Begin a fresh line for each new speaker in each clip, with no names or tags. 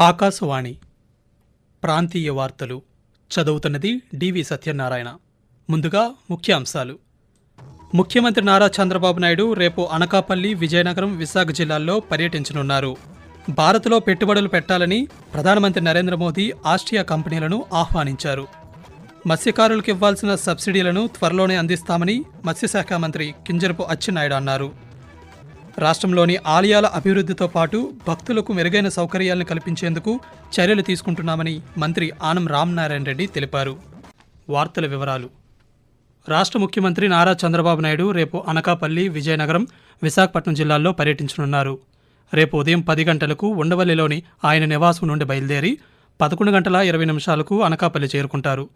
ఆకాశవాణి. ప్రాంతీయ వార్తలు. చదువుతున్నది డివి సత్యనారాయణ. ముందుగా ముఖ్యాంశాలు. ముఖ్యమంత్రి నారా చంద్రబాబు నాయుడు రేపు అనకాపల్లి విజయనగరం విశాఖ జిల్లాల్లో పర్యటించనున్నారు. భారత్లో పెట్టుబడులు పెట్టాలని ప్రధానమంత్రి నరేంద్ర మోదీ ఆస్ట్రియా కంపెనీలను ఆహ్వానించారు. మత్స్యకారులకు ఇవ్వాల్సిన సబ్సిడీలను త్వరలోనే అందిస్తామని మత్స్యశాఖ మంత్రి కింజరపు అచ్చెన్నాయుడు అన్నారు. రాష్ట్రంలోని ఆలయాల అభివృద్ధితో పాటు భక్తులకు మెరుగైన సౌకర్యాలను కల్పించేందుకు చర్యలు తీసుకుంటున్నామని మంత్రి ఆనం రామనారాయణ రెడ్డి తెలిపారు. వార్తల వివరాలు. రాష్ట్ర ముఖ్యమంత్రి నారా చంద్రబాబు నాయుడు రేపు అనకాపల్లి విజయనగరం విశాఖపట్నం జిల్లాల్లో పర్యటించనున్నారు. రేపు ఉదయం పది గంటలకు ఉండవల్లిలోని ఆయన నివాసం నుండి బయలుదేరి పదకొండు గంటల ఇరవై నిమిషాలకు అనకాపల్లి చేరుకుంటారు.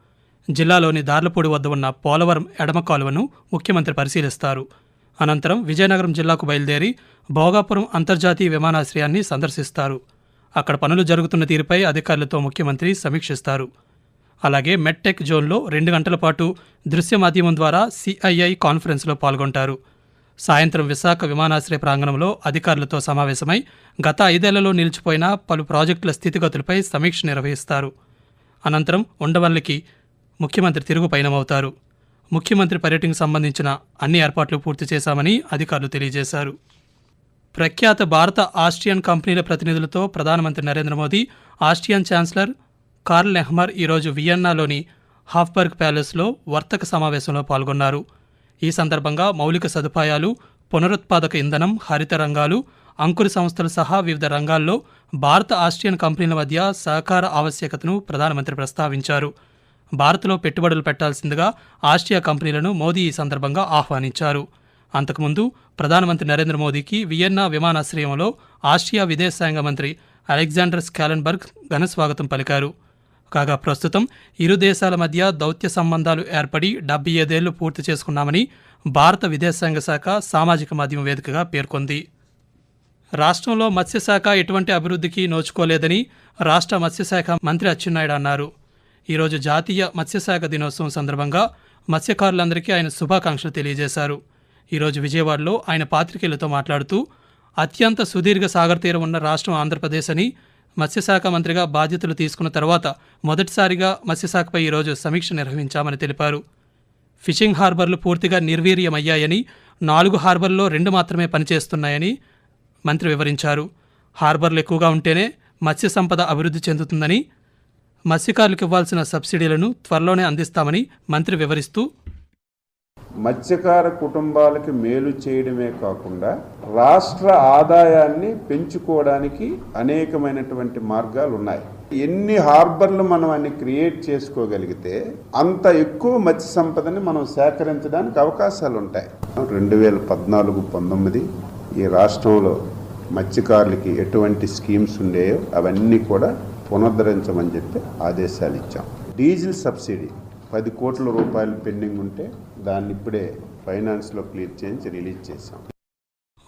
జిల్లాలోని దార్లపూడి వద్ద ఉన్న పోలవరం ఎడమ కాలువను ముఖ్యమంత్రి పరిశీలిస్తారు. అనంతరం విజయనగరం జిల్లాకు బయలుదేరి భోగాపురం అంతర్జాతీయ విమానాశ్రయాన్ని సందర్శిస్తారు. అక్కడ పనులు జరుగుతున్న తీరుపై అధికారులతో ముఖ్యమంత్రి సమీక్షిస్తారు. అలాగే మెట్టెక్ జోన్లో రెండు గంటల పాటు దృశ్య మాధ్యమం ద్వారా సిఐఐ కాన్ఫరెన్స్లో పాల్గొంటారు. సాయంత్రం విశాఖ విమానాశ్రయ ప్రాంగణంలో అధికారులతో సమావేశమై గత ఐదేళ్ళలో నిలిచిపోయిన పలు ప్రాజెక్టుల స్థితిగతులపై సమీక్ష నిర్వహిస్తారు. అనంతరం ఉండవల్లికి ముఖ్యమంత్రి తిరుగు పయనమవుతారు. ముఖ్యమంత్రి పర్యటనకు సంబంధించిన అన్ని ఏర్పాట్లు పూర్తి చేశామని అధికారులు తెలియజేశారు. ప్రఖ్యాత భారత ఆస్ట్రియన్ కంపెనీల ప్రతినిధులతో ప్రధానమంత్రి Narendra Modi Austrian chancellor Karl Nehammer ఈరోజు వియన్నాలోని హాఫ్బర్గ్ ప్యాలెస్లో వర్తక సమావేశంలో పాల్గొన్నారు. ఈ సందర్భంగా మౌలిక సదుపాయాలు పునరుత్పాదక ఇంధనం హరిత రంగాలు అంకుర సంస్థలు సహా వివిధ రంగాల్లో భారత ఆస్ట్రియన్ కంపెనీల మధ్య సహకార ఆవశ్యకతను ప్రధానమంత్రి ప్రస్తావించారు. భారత్లో పెట్టుబడులు పెట్టాల్సిందిగా ఆస్ట్రియా కంపెనీలను మోదీ ఈ సందర్భంగా ఆహ్వానించారు. అంతకుముందు ప్రధానమంత్రి నరేంద్ర మోదీకి వియన్నా విమానాశ్రయంలో ఆస్ట్రియా విదేశాంగ మంత్రి అలెగ్జాండర్ స్కాలన్బర్గ్ ఘనస్వాగతం పలికారు. కాగా ప్రస్తుతం ఇరు దేశాల మధ్య దౌత్య సంబంధాలు ఏర్పడి డెబ్బై ఐదేళ్ళు పూర్తి చేసుకున్నామని భారత విదేశాంగ శాఖ సామాజిక మాధ్యమ వేదికగా పేర్కొంది. రాష్ట్రంలో మత్స్యశాఖ ఎటువంటి అభివృద్ధికి నోచుకోలేదని రాష్ట్ర మత్స్యశాఖ మంత్రి అచ్చెన్నాయుడు అన్నారు. ఈరోజు జాతీయ మత్స్యశాఖ దినోత్సవం సందర్భంగా మత్స్యకారులందరికీ ఆయన శుభాకాంక్షలు తెలియజేశారు. ఈరోజు విజయవాడలో ఆయన పాత్రికేయులతో మాట్లాడుతూ అత్యంత సుదీర్ఘ సాగర్ తీరం ఉన్న రాష్ట్రం ఆంధ్రప్రదేశ్ అని మత్స్యశాఖ మంత్రిగా బాధ్యతలు తీసుకున్న తర్వాత మొదటిసారిగా మత్స్యశాఖపై ఈరోజు సమీక్ష నిర్వహించామని తెలిపారు. ఫిషింగ్ హార్బర్లు పూర్తిగా నిర్వీర్యమయ్యాయని నాలుగు హార్బర్లో రెండు మాత్రమే పనిచేస్తున్నాయని మంత్రి వివరించారు. హార్బర్లు ఎక్కువగా ఉంటేనే మత్స్య సంపద అభివృద్ధి చెందుతుందని మత్స్యకారులకు ఇవ్వాల్సిన సబ్సిడీలను త్వరలోనే అందిస్తామని మంత్రి వివరిస్తూ
మత్స్యకార కుటుంబాలకి మేలు చేయడమే కాకుండా రాష్ట్ర ఆదాయాన్ని పెంచుకోవడానికి అనేకమైనటువంటి మార్గాలు ఉన్నాయి ఎన్ని హార్బర్లు మనం అన్ని క్రియేట్ చేసుకోగలిగితే అంత ఎక్కువ మత్స్య సంపదని మనం సేకరించడానికి అవకాశాలు ఉంటాయి రెండు వేల పద్నాలుగు పంతొమ్మిది ఈ రాష్ట్రంలో మత్స్యకారులకి ఎటువంటి స్కీమ్స్ ఉండేయో అవన్నీ కూడా పునరుద్ధరించమని చెప్పి ఆదేశాలు ఇచ్చాం. డీజిల్ సబ్సిడీ పది కోట్ల రూపాయలు పెండింగ్ ఉంటే దాన్ని ఇప్పుడే ఫైనాన్స్లో క్లియర్ చేయించి రిలీజ్ చేశాం.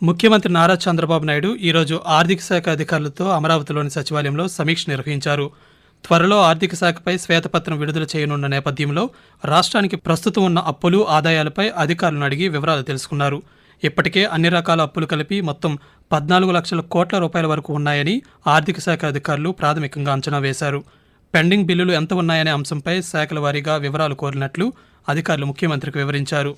ముఖ్యమంత్రి నారా చంద్రబాబు నాయుడు ఈరోజు ఆర్థిక శాఖ అధికారులతో అమరావతిలోని సచివాలయంలో సమీక్ష నిర్వహించారు. త్వరలో ఆర్థిక శాఖపై శ్వేతపత్రం విడుదల చేయనున్న నేపథ్యంలో రాష్ట్రానికి ప్రస్తుతం ఉన్న అప్పులు ఆదాయాలపై అధికారులను అడిగి వివరాలు తెలుసుకున్నారు. ఇప్పటికే అన్ని రకాల అప్పులు కలిపి మొత్తం పద్నాలుగు లక్షల కోట్ల రూపాయల వరకు ఉన్నాయని ఆర్థిక శాఖ అధికారులు ప్రాథమికంగా అంచనా వేశారు. పెండింగ్ బిల్లులు ఎంత ఉన్నాయనే అంశంపై శాఖల వారీగా వివరాలు కోరినట్లు అధికారులు ముఖ్యమంత్రికి వివరించారు.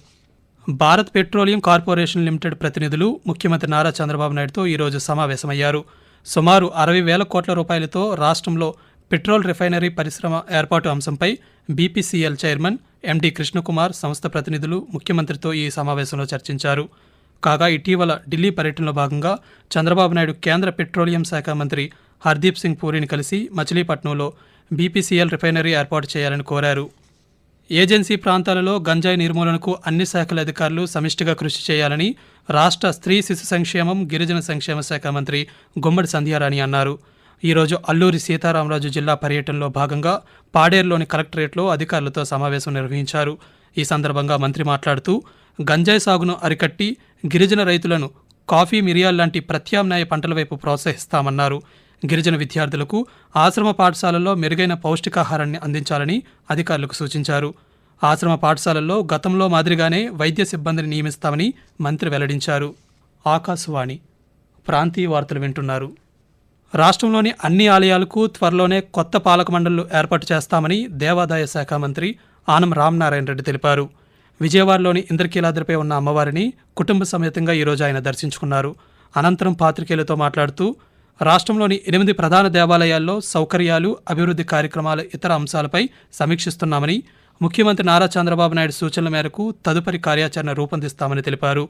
భారత్ పెట్రోలియం కార్పొరేషన్ లిమిటెడ్ ప్రతినిధులు ముఖ్యమంత్రి నారా చంద్రబాబు నాయుడుతో ఈరోజు సమావేశమయ్యారు. సుమారు అరవై వేల కోట్ల రూపాయలతో రాష్ట్రంలో పెట్రోల్ రిఫైనరీ పరిశ్రమ ఏర్పాటు అంశంపై బీపీసీఎల్ చైర్మన్ ఎండి కృష్ణకుమార్ సంస్థ ప్రతినిధులు ముఖ్యమంత్రితో ఈ సమావేశంలో చర్చించారు. కాగా ఇటీవల ఢిల్లీ పర్యటనలో భాగంగా చంద్రబాబు నాయుడు కేంద్ర పెట్రోలియం శాఖ మంత్రి హర్దీప్ సింగ్ పూరిని కలిసి మచిలీపట్నంలో బీపీసీఎల్ రిఫైనరీ ఏర్పాటు చేయాలని కోరారు. ఏజెన్సీ ప్రాంతాలలో గంజాయి నిర్మూలనకు అన్ని శాఖల అధికారులు సమిష్టిగా కృషి చేయాలని రాష్ట్ర స్త్రీ శిశు సంక్షేమం గిరిజన సంక్షేమ శాఖ మంత్రి గుమ్మడి సంధ్యారాణి అన్నారు. ఈరోజు అల్లూరి సీతారామరాజు జిల్లా పర్యటనలో భాగంగా పాడేరులోని కలెక్టరేట్లో అధికారులతో సమావేశం నిర్వహించారు. ఈ సందర్భంగా మంత్రి మాట్లాడుతూ గంజాయి సాగును అరికట్టి గిరిజన రైతులను కాఫీ మిరియాల్ లాంటి ప్రత్యామ్నాయ పంటల వైపు ప్రోత్సహిస్తామన్నారు. గిరిజన విద్యార్థులకు ఆశ్రమ పాఠశాలల్లో మెరుగైన పౌష్టికాహారాన్ని అందించాలని అధికారులకు సూచించారు. ఆశ్రమ పాఠశాలల్లో గతంలో మాదిరిగానే వైద్య సిబ్బందిని నియమిస్తామని మంత్రి వెల్లడించారు. ఆకాశవాణి ప్రాంతీయ వార్తలు వింటున్నారు. రాష్ట్రంలోని అన్ని ఆలయాలకు త్వరలోనే కొత్త పాలక మండళ్ళు ఏర్పాటు చేస్తామని దేవాదాయ శాఖ మంత్రి ఆనం రామనారాయణ రెడ్డి తెలిపారు. విజయవాడలోని ఇంద్రకీలాద్రిపై ఉన్న అమ్మవారిని కుటుంబ సమేతంగా ఈరోజు ఆయన దర్శించుకున్నారు. అనంతరం పాత్రికేయులతో మాట్లాడుతూ రాష్ట్రంలోని ఎనిమిది ప్రధాన దేవాలయాల్లో సౌకర్యాలు అభివృద్ధి కార్యక్రమాల ఇతర అంశాలపై సమీక్షిస్తున్నామని ముఖ్యమంత్రి నారా చంద్రబాబు నాయుడు సూచనల మేరకు తదుపరి కార్యాచరణ రూపొందిస్తామని తెలిపారు.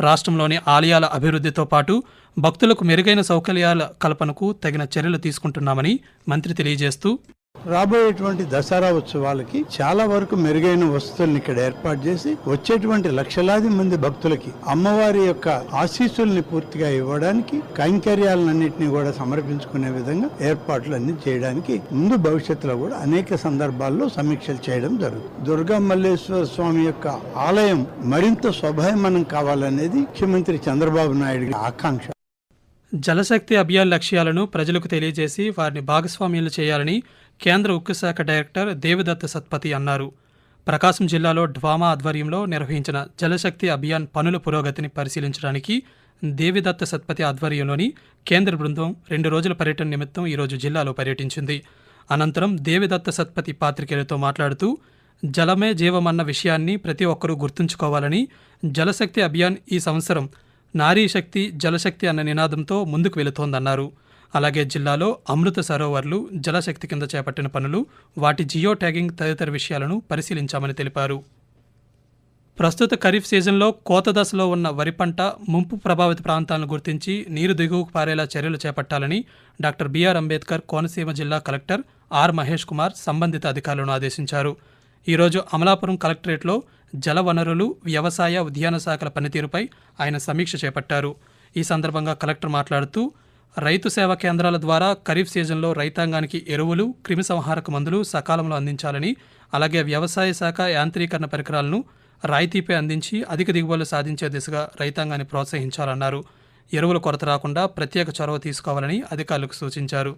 రాష్ట్రంలోని ఆలయాల అభివృద్ధితో పాటు భక్తులకు మెరుగైన సౌకర్యాల కల్పనకు తగిన చర్యలు తీసుకుంటున్నామని మంత్రి తెలియజేస్తూ
రాబోయేటువంటి దసరా ఉత్సవాలకి చాలా వరకు మెరుగైన వసతుల్ని ఇక్కడ ఏర్పాటు చేసి వచ్చేటువంటి లక్షలాది మంది భక్తులకి అమ్మవారి యొక్క ఆశీస్సుల్ని పూర్తిగా ఇవ్వడానికి కైంకర్యాలన్నింటినీ కూడా సమర్పించుకునే విధంగా ఏర్పాట్లు అన్ని చేయడానికి ముందు భవిష్యత్తులో కూడా అనేక సందర్భాల్లో సమీక్షలు చేయడం జరుగుతుంది. దుర్గా మల్లేశ్వర స్వామి యొక్క ఆలయం మరింత శోభాయమానం కావాలనేది ముఖ్యమంత్రి చంద్రబాబు నాయుడు ఆకాంక్ష.
జలశక్తి అభియాన్ లక్ష్యాలను ప్రజలకు తెలియజేసి వారిని భాగస్వామ్యాలు చేయాలని కేంద్ర ఉక్కు శాఖ డైరెక్టర్ దేవిదత్త సత్పతి అన్నారు. ప్రకాశం జిల్లాలో డ్వామా ఆధ్వర్యంలో నిర్వహించిన జలశక్తి అభియాన్ పనుల పురోగతిని పరిశీలించడానికి దేవిదత్త సత్పతి ఆధ్వర్యంలోని కేంద్ర బృందం రెండు రోజుల పర్యటన నిమిత్తం ఈరోజు జిల్లాలో పర్యటించింది. అనంతరం దేవిదత్త సత్పతి పాత్రికేయులతో మాట్లాడుతూ జలమే జీవమన్న విషయాన్ని ప్రతి ఒక్కరూ గుర్తుంచుకోవాలని జలశక్తి అభియాన్ ఈ సంవత్సరం నారీ శక్తి జలశక్తి అన్న నినాదంతో ముందుకు వెళుతోందన్నారు. అలాగే జిల్లాలో అమృత సరోవర్లు జలశక్తి కింద చేపట్టిన పనులు వాటి జియో ట్యాగింగ్ తదితర విషయాలను పరిశీలించామని తెలిపారు. ప్రస్తుత ఖరీఫ్ సీజన్లో కోత దశలో ఉన్న వరి పంట ముంపు ప్రభావిత ప్రాంతాలను గుర్తించి నీరు దిగువకు పారేలా చర్యలు చేపట్టాలని డాక్టర్ బిఆర్ అంబేద్కర్ కోనసీమ జిల్లా కలెక్టర్ ఆర్ మహేష్ కుమార్ సంబంధిత అధికారులను ఆదేశించారు. ఈరోజు అమలాపురం కలెక్టరేట్లో జలవనరులు వ్యవసాయ ఉద్యాన శాఖల పనితీరుపై ఆయన సమీక్ష చేపట్టారు. ఈ సందర్భంగా కలెక్టర్ మాట్లాడుతూ రైతు సేవా కేంద్రాల ద్వారా ఖరీఫ్ సీజన్లో రైతాంగానికి ఎరువులు క్రిమిసంహారక మందులు సకాలంలో అందించాలని అలాగే వ్యవసాయ శాఖ యాంత్రీకరణ పరికరాలను రాయితీపై అందించి అధిక దిగుబడులు సాధించే దిశగా రైతాంగాన్ని ప్రోత్సహించాలన్నారు. ఎరువుల కొరత రాకుండా ప్రత్యేక చొరవ తీసుకోవాలని అధికారులకు సూచించారు.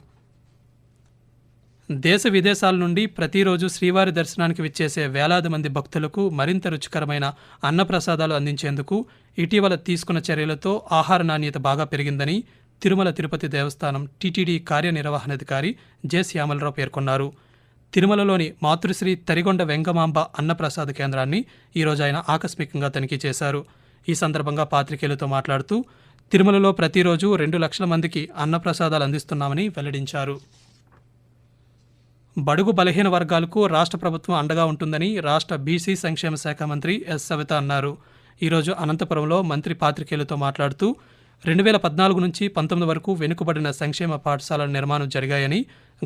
దేశ విదేశాల నుండి ప్రతిరోజు శ్రీవారి దర్శనానికి విచ్చేసే వేలాది మంది భక్తులకు మరింత రుచికరమైన అన్నప్రసాదాలు అందించేందుకు ఇటీవల తీసుకున్న చర్యలతో ఆహార నాణ్యత బాగా పెరిగిందని తిరుమల తిరుపతి దేవస్థానం టీటీడీ కార్యనిర్వహణాధికారి జె శ్యామలరావు పేర్కొన్నారు. తిరుమలలోని మాతృశ్రీ తరిగొండ వెంగమాంబ అన్నప్రసాద కేంద్రాన్ని ఈరోజు ఆయన ఆకస్మికంగా తనిఖీ చేశారు. ఈ సందర్భంగా పాత్రికేయులతో మాట్లాడుతూ తిరుమలలో ప్రతిరోజు రెండు లక్షల మందికి అన్నప్రసాదాలు అందిస్తున్నామని వెల్లడించారు. బడుగు బలహీన వర్గాలకు రాష్ట్ర ప్రభుత్వం అండగా ఉంటుందని రాష్ట్ర బీసీ సంక్షేమ శాఖ మంత్రి ఎస్ సవిత అన్నారు. ఈరోజు అనంతపురంలో మంత్రి పాత్రికేయులతో మాట్లాడుతూ రెండు వేల పద్నాలుగు నుంచి పంతొమ్మిది వరకు వెనుకబడిన సంక్షేమ పాఠశాలల నిర్మాణం జరిగాయని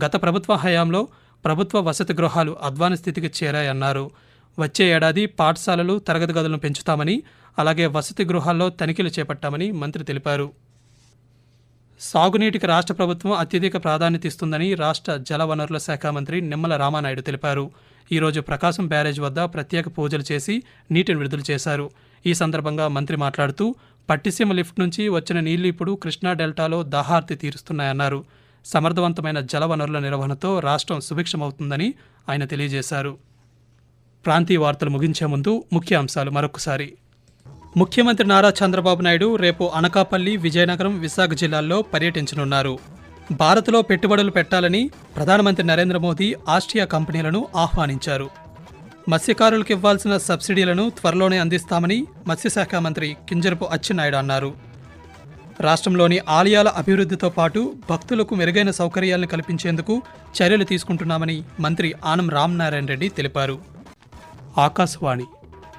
గత ప్రభుత్వ హయాంలో ప్రభుత్వ వసతి గృహాలు అధ్వాన స్థితికి చేరాయన్నారు. వచ్చే ఏడాది పాఠశాలలు తరగతి గదులను పెంచుతామని అలాగే వసతి గృహాల్లో తనిఖీలు చేపట్టామని మంత్రి తెలిపారు. సాగునీటికి రాష్ట్ర ప్రభుత్వం అత్యధిక ప్రాధాన్యత ఇస్తుందని రాష్ట్ర జలవనరుల శాఖ మంత్రి నిమ్మల రామానాయుడు తెలిపారు. ఈరోజు ప్రకాశం బ్యారేజ్ వద్ద ప్రత్యేక పూజలు చేసి నీటిని విడుదల చేశారు. ఈ సందర్భంగా మంత్రి మాట్లాడుతూ పట్టిసీమ లిఫ్ట్ నుంచి వచ్చిన నీళ్ళు ఇప్పుడు కృష్ణా డెల్టాలో దాహార్తి తీరుస్తున్నాయన్నారు. సమర్థవంతమైన జలవనరుల నిర్వహణతో రాష్ట్రం సుభిక్షమవుతుందని ఆయన తెలియజేశారు. ప్రాంతీయ వార్తలు ముగించే ముందు ముఖ్య అంశాలు మరొకసారి. ముఖ్యమంత్రి నారా చంద్రబాబు నాయుడు రేపు అనకాపల్లి విజయనగరం విశాఖ జిల్లాల్లో పర్యటించనున్నారు. భారత్లో పెట్టుబడులు పెట్టాలని ప్రధానమంత్రి నరేంద్ర మోదీ ఆస్ట్రియా కంపెనీలను ఆహ్వానించారు. మత్స్యకారులకు ఇవ్వాల్సిన సబ్సిడీలను త్వరలోనే అందిస్తామని మత్స్యశాఖ మంత్రి కింజరపు అచ్చెన్నాయుడు అన్నారు. రాష్ట్రంలోని ఆలయాల అభివృద్ధితో పాటు భక్తులకు మెరుగైన సౌకర్యాలను కల్పించేందుకు చర్యలు తీసుకుంటున్నామని మంత్రి ఆనం రామనారాయణ రెడ్డి తెలిపారు. ఆకాశవాణి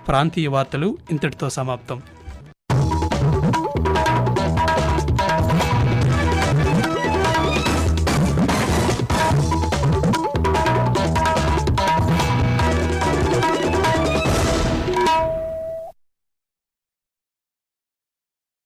ప్రాంతీయ వార్తలు ఇంతటితో సమాప్తం.